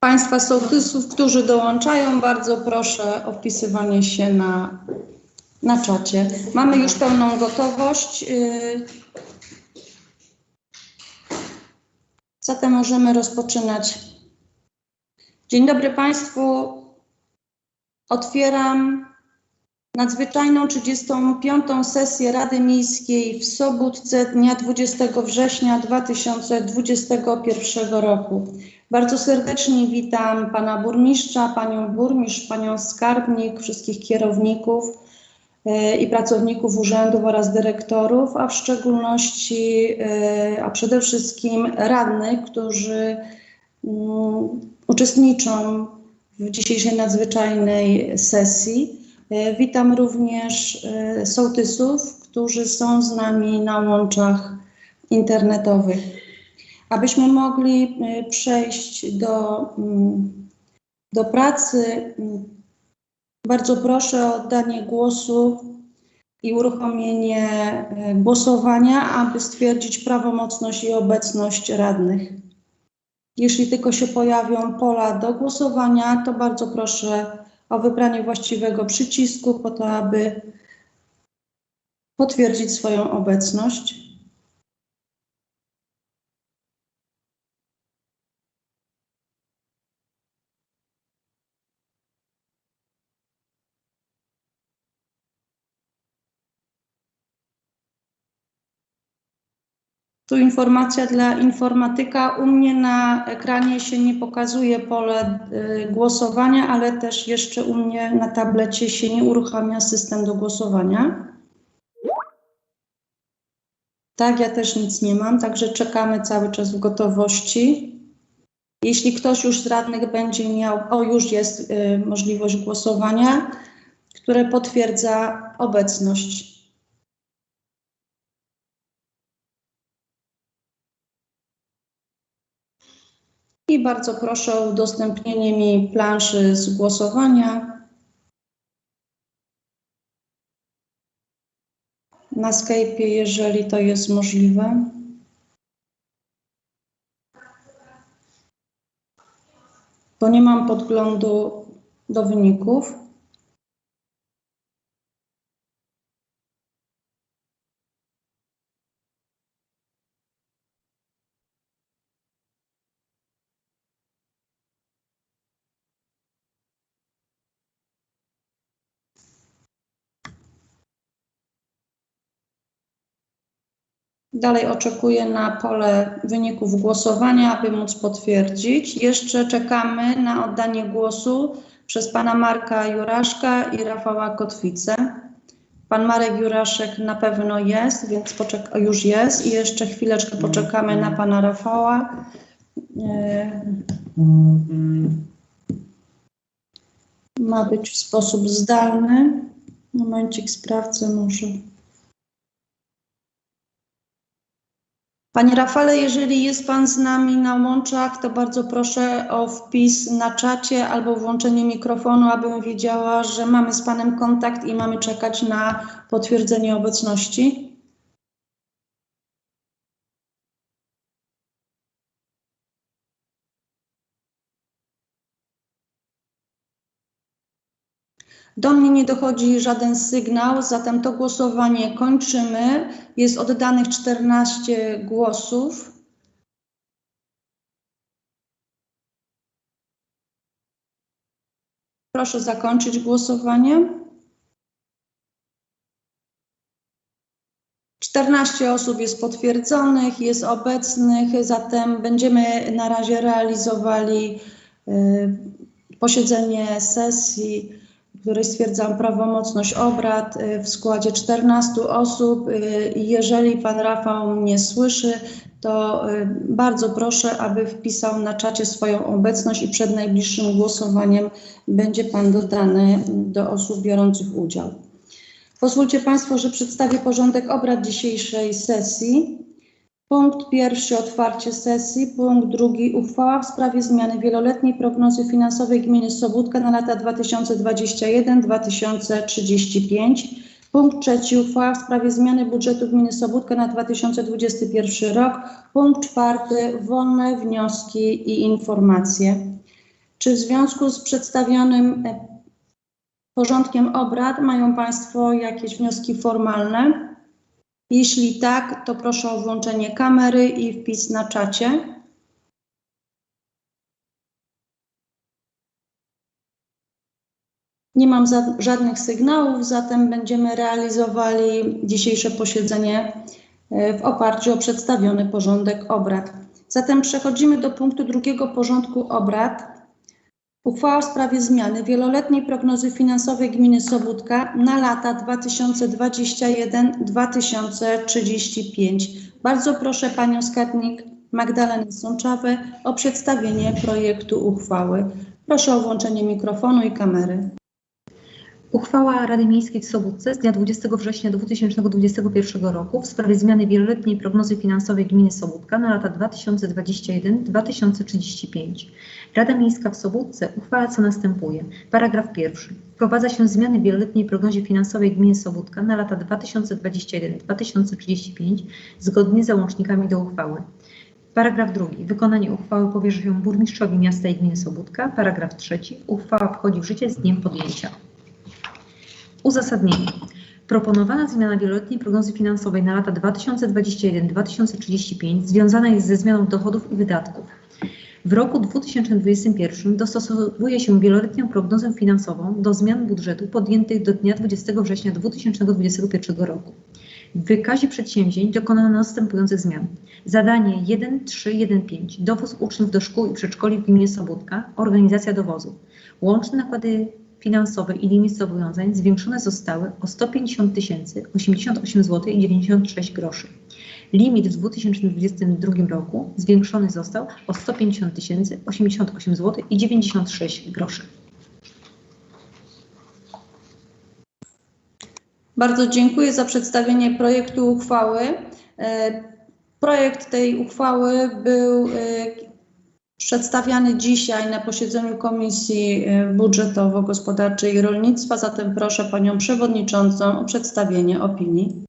Państwa sołtysów, którzy dołączają, bardzo proszę o wpisywanie się na, na czacie. Mamy już pełną gotowość. y, Zatem możemy rozpoczynać. Dzień dobry Państwu. Otwieram nadzwyczajną 35. sesję Rady Miejskiej w Sobótce dnia 20 września 2021 roku. Bardzo serdecznie witam pana burmistrza, panią burmistrz, panią skarbnik, wszystkich kierowników e, i pracowników urzędów oraz dyrektorów, a w szczególności, e, a przede wszystkim radnych, którzy mm, uczestniczą w dzisiejszej nadzwyczajnej sesji. E, Witam również sołtysów, którzy są z nami na łączach internetowych. Abyśmy mogli e, przejść do, mm, do pracy, mm, bardzo proszę o oddanie głosu i uruchomienie e, głosowania, aby stwierdzić prawomocność i obecność radnych. Jeśli tylko się pojawią pola do głosowania, to bardzo proszę o wybranie właściwego przycisku po to, aby potwierdzić swoją obecność. Tu informacja dla informatyka. U mnie na ekranie się nie pokazuje pole y, głosowania, ale też jeszcze u mnie na tablecie się nie uruchamia system do głosowania. Tak, ja też nic nie mam, także czekamy cały czas w gotowości. Jeśli ktoś już z radnych będzie miał, o już jest y, możliwość głosowania, które potwierdza obecność. I bardzo proszę o udostępnienie mi planszy z głosowania. Na Skype'ie, jeżeli to jest możliwe. Bo nie mam podglądu do wyników. Dalej oczekuję na pole wyników głosowania, aby móc potwierdzić. Jeszcze czekamy na oddanie głosu przez pana Marka Juraszka i Rafała Kotwicę. Pan Marek Juraszek na pewno jest, więc poczek- już jest i jeszcze chwileczkę poczekamy na pana Rafała. E, Ma być w sposób zdalny. Momencik sprawdzę może. Panie Rafale, jeżeli jest Pan z nami na łączach, to bardzo proszę o wpis na czacie albo włączenie mikrofonu, abym wiedziała, że mamy z Panem kontakt i mamy czekać na potwierdzenie obecności. Do mnie nie dochodzi żaden sygnał, zatem to głosowanie kończymy. Jest oddanych 14 głosów. Proszę zakończyć głosowanie. 14 osób jest potwierdzonych, jest obecnych, zatem będziemy na razie realizowali y, posiedzenie sesji w której stwierdzam prawomocność obrad y, w składzie 14 osób. Y, Jeżeli pan Rafał mnie słyszy, to y, bardzo proszę, aby wpisał na czacie swoją obecność i przed najbliższym głosowaniem będzie pan dodany do osób biorących udział. Pozwólcie Państwo, że przedstawię porządek obrad dzisiejszej sesji. Punkt pierwszy otwarcie sesji. Punkt drugi uchwała w sprawie zmiany wieloletniej prognozy finansowej gminy Sobótka na lata 2021-2035. Punkt trzeci uchwała w sprawie zmiany budżetu gminy Sobótka na 2021 rok. Punkt czwarty wolne wnioski i informacje. Czy w związku z przedstawionym e, porządkiem obrad mają Państwo jakieś wnioski formalne? Jeśli tak, to proszę o włączenie kamery i wpis na czacie. Nie mam za, żadnych sygnałów, zatem będziemy realizowali dzisiejsze posiedzenie e, w oparciu o przedstawiony porządek obrad. Zatem przechodzimy do punktu drugiego porządku obrad. Uchwała w sprawie zmiany wieloletniej prognozy finansowej gminy Sobótka na lata 2021-2035. Bardzo proszę panią skarbnik Magdalenę Sączawę o przedstawienie projektu uchwały. Proszę o włączenie mikrofonu i kamery. Uchwała Rady Miejskiej w Sobótce z dnia 20 września 2021 roku w sprawie zmiany wieloletniej prognozy finansowej gminy Sobótka na lata 2021-2035. Rada Miejska w Sobótce uchwala co następuje. Paragraf pierwszy. Wprowadza się zmiany w wieloletniej prognozie finansowej gminy Sobótka na lata 2021-2035 zgodnie z załącznikami do uchwały. Paragraf drugi. Wykonanie uchwały powierza się burmistrzowi miasta i gminy Sobótka. Paragraf trzeci. Uchwała wchodzi w życie z dniem podjęcia. Uzasadnienie. Proponowana zmiana wieloletniej prognozy finansowej na lata 2021-2035 związana jest ze zmianą dochodów i wydatków. W roku 2021 dostosowuje się wieloletnią prognozę finansową do zmian budżetu podjętych do dnia 20 września 2021 roku. W wykazie przedsięwzięć dokonano następujących zmian. Zadanie 1315 dowóz uczniów do szkół i przedszkoli w gminie Sobótka, organizacja dowozu. Łączne nakłady finansowe i limit zobowiązań zwiększone zostały o 150 tysięcy 88 zł i 96 groszy. Limit w 2022 roku zwiększony został o 150 tysięcy 88 zł i 96 groszy. Bardzo dziękuję za przedstawienie projektu uchwały. E, Projekt tej uchwały był e, przedstawiany dzisiaj na posiedzeniu Komisji e, Budżetowo-Gospodarczej i Rolnictwa, zatem proszę Panią Przewodniczącą o przedstawienie opinii.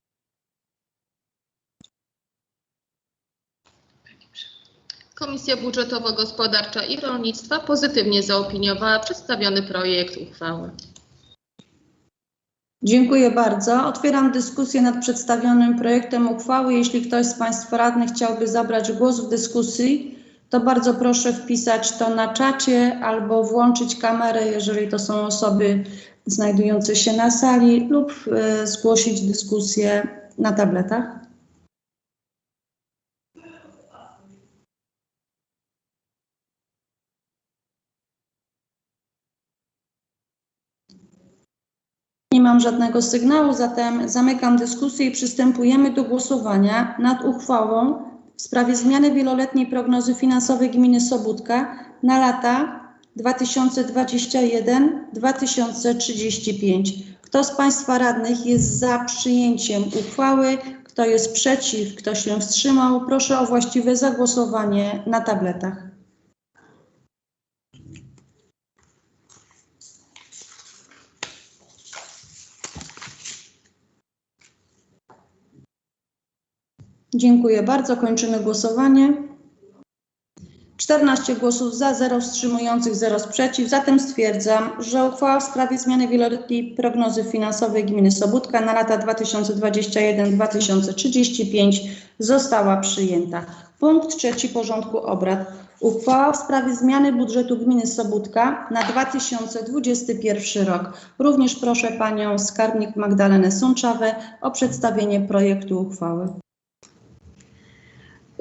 Komisja Budżetowo-Gospodarcza i Rolnictwa pozytywnie zaopiniowała przedstawiony projekt uchwały. Dziękuję bardzo. Otwieram dyskusję nad przedstawionym projektem uchwały. Jeśli ktoś z Państwa radnych chciałby zabrać głos w dyskusji, to bardzo proszę wpisać to na czacie albo włączyć kamerę, jeżeli to są osoby znajdujące się na sali, lub e, zgłosić dyskusję na tabletach. Nie mam żadnego sygnału, zatem zamykam dyskusję i przystępujemy do głosowania nad uchwałą w sprawie zmiany wieloletniej prognozy finansowej gminy Sobótka na lata 2021-2035. Kto z Państwa radnych jest za przyjęciem uchwały? Kto jest przeciw? Kto się wstrzymał? Proszę o właściwe zagłosowanie na tabletach. Dziękuję bardzo. Kończymy głosowanie. 14 głosów za, 0 wstrzymujących, 0 sprzeciw. Zatem stwierdzam, że uchwała w sprawie zmiany wieloletniej prognozy finansowej gminy Sobótka na lata 2021-2035 została przyjęta. Punkt trzeci porządku obrad. Uchwała w sprawie zmiany budżetu gminy Sobótka na 2021 rok. Również proszę panią skarbnik Magdalenę Sączawę o przedstawienie projektu uchwały.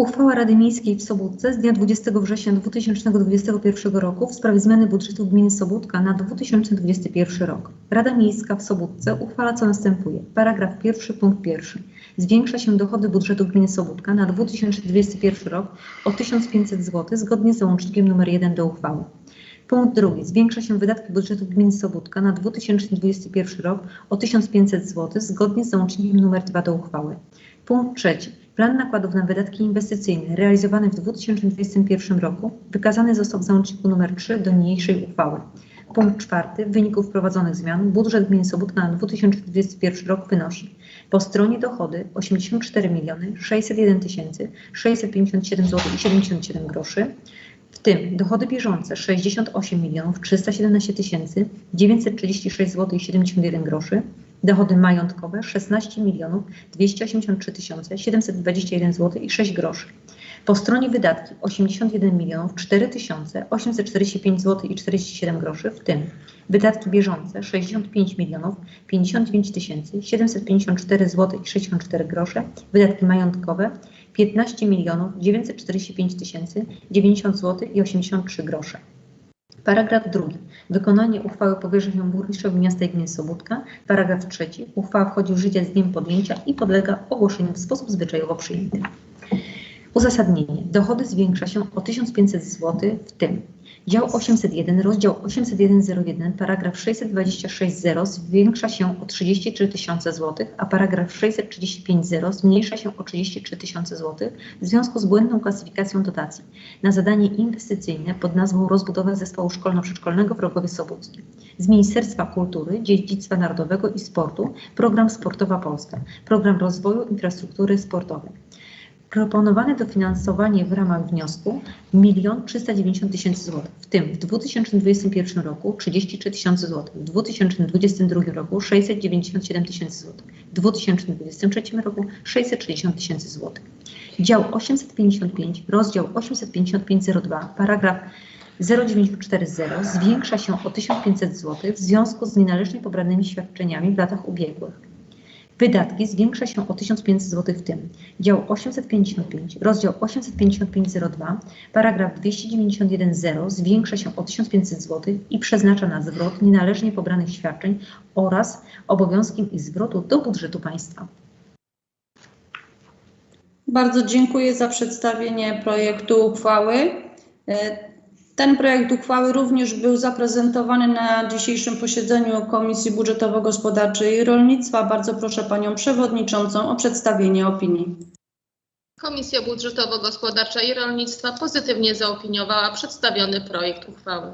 Uchwała Rady Miejskiej w Sobótce z dnia 20 września 2021 roku w sprawie zmiany budżetu gminy Sobótka na 2021 rok. Rada Miejska w Sobótce uchwala co następuje. Paragraf pierwszy, punkt pierwszy. Zwiększa się dochody budżetu gminy Sobótka na 2021 rok o 1500 zł zgodnie z załącznikiem nr 1 do uchwały. Punkt drugi. Zwiększa się wydatki budżetu gminy Sobótka na 2021 rok o 1500 zł zgodnie z załącznikiem nr 2 do uchwały. Punkt trzeci. Plan nakładów na wydatki inwestycyjne realizowany w 2021 roku wykazany został w załączniku nr 3 do niniejszej uchwały. Punkt czwarty. W wyniku wprowadzonych zmian budżet gminy Sobótka na 2021 rok wynosi po stronie dochody 84 miliony 601 tysięcy 657 zł i 77 groszy. W tym dochody bieżące 68 milionów 317 tysięcy 936 zł i 71 groszy, dochody majątkowe 16 milionów 283 tysiące 721 zł i 6 groszy. Po stronie wydatki 81 milionów 4 tysiące 845 zł i 47 groszy, w tym wydatki bieżące 65 milionów 59 tysięcy 754 zł i 64 grosze, wydatki majątkowe 15 milionów 945 tysięcy 90 zł i 83 grosze. Paragraf drugi. Wykonanie uchwały powierza się burmistrzowi miasta gminy Sobótka. Paragraf trzeci. Uchwała wchodzi w życie z dniem podjęcia i podlega ogłoszeniu w sposób zwyczajowo przyjęty. Uzasadnienie. Dochody zwiększa się o 1500 zł, w tym dział 801, rozdział 801.01, paragraf 626.0 zwiększa się o 33 tysiące zł, a paragraf 635.0 zmniejsza się o 33 tysiące zł w związku z błędną klasyfikacją dotacji na zadanie inwestycyjne pod nazwą Rozbudowa Zespołu Szkolno-Przedszkolnego w Rogowie Sobóckim. Z Ministerstwa Kultury, Dziedzictwa Narodowego i Sportu Program Sportowa Polska, Program Rozwoju Infrastruktury Sportowej. Proponowane dofinansowanie w ramach wniosku 1 390 tysięcy złotych, w tym w 2021 roku 33 tysiące złotych, w 2022 roku 697 tysięcy złotych, w 2023 roku 660 tysięcy złotych. Dział 855, rozdział 855.02, paragraf 0940 zwiększa się o 1500 zł w związku z nienależnie pobranymi świadczeniami w latach ubiegłych. Wydatki zwiększa się o 1500 zł w tym. Dział 855, rozdział 855.02, paragraf 291.0 zwiększa się o 1500 zł i przeznacza na zwrot nienależnie pobranych świadczeń oraz obowiązkiem ich zwrotu do budżetu państwa. Bardzo dziękuję za przedstawienie projektu uchwały. Ten projekt uchwały również był zaprezentowany na dzisiejszym posiedzeniu Komisji Budżetowo-Gospodarczej i Rolnictwa. Bardzo proszę Panią Przewodniczącą o przedstawienie opinii. Komisja Budżetowo-Gospodarcza i Rolnictwa pozytywnie zaopiniowała przedstawiony projekt uchwały.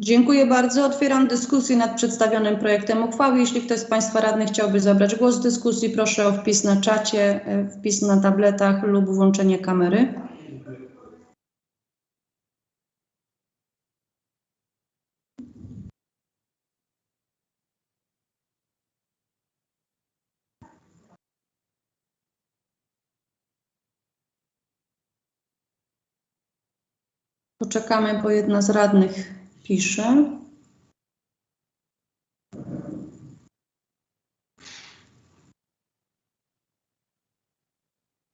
Dziękuję bardzo. Otwieram dyskusję nad przedstawionym projektem uchwały. Jeśli ktoś z Państwa radnych chciałby zabrać głos w dyskusji, proszę o wpis na czacie, e, wpis na tabletach lub włączenie kamery. Poczekamy, bo jedna z radnych pisze.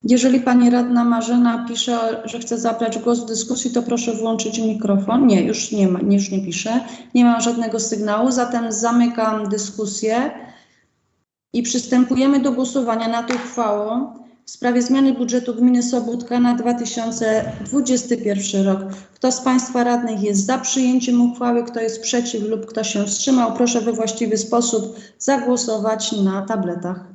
Jeżeli pani radna Marzena pisze, że chce zabrać głos w dyskusji, to proszę włączyć mikrofon. Nie, już nie ma, już nie pisze. Nie ma żadnego sygnału, zatem zamykam dyskusję i przystępujemy do głosowania nad uchwałą w sprawie zmiany budżetu gminy Sobótka na 2021 rok. Kto z Państwa radnych jest za przyjęciem uchwały, kto jest przeciw lub kto się wstrzymał, proszę we właściwy sposób zagłosować na tabletach.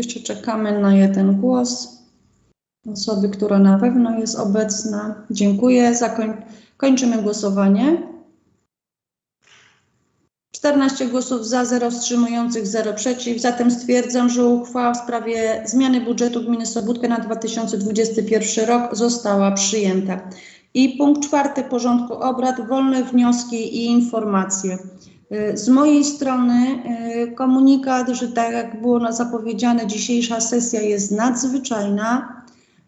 Jeszcze czekamy na jeden głos osoby, która na pewno jest obecna. Dziękuję. Zakoń... Kończymy głosowanie. 14 głosów za, 0 wstrzymujących, 0 przeciw. Zatem stwierdzam, że uchwała w sprawie zmiany budżetu gminy Sobótka na 2021 rok została przyjęta. I punkt czwarty porządku obrad, wolne wnioski i informacje. Y, Z mojej strony y, komunikat, że tak jak było na zapowiedziane, dzisiejsza sesja jest nadzwyczajna.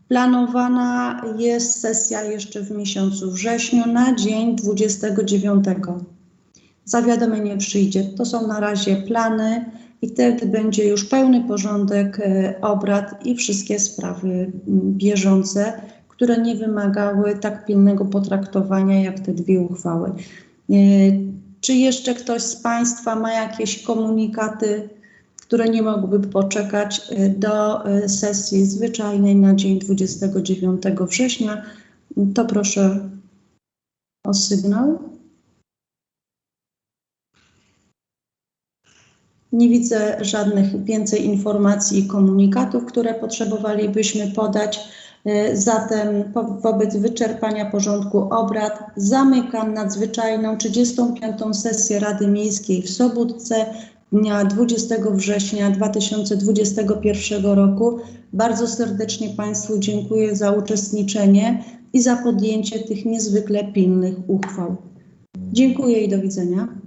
Planowana jest sesja jeszcze w miesiącu wrześniu na dzień 29. Zawiadomienie przyjdzie. To są na razie plany i wtedy będzie już pełny porządek y, obrad i wszystkie sprawy mm, bieżące, które nie wymagały tak pilnego potraktowania jak te dwie uchwały. Czy jeszcze ktoś z Państwa ma jakieś komunikaty, które nie mogłyby poczekać y, do y, sesji zwyczajnej na dzień 29 września? To proszę o sygnał. Nie widzę żadnych więcej informacji i komunikatów, które potrzebowalibyśmy podać. E, Zatem po, wobec wyczerpania porządku obrad zamykam nadzwyczajną 35. sesję Rady Miejskiej w Sobótce dnia 20 września 2021 roku. Bardzo serdecznie Państwu dziękuję za uczestniczenie i za podjęcie tych niezwykle pilnych uchwał. Dziękuję i do widzenia.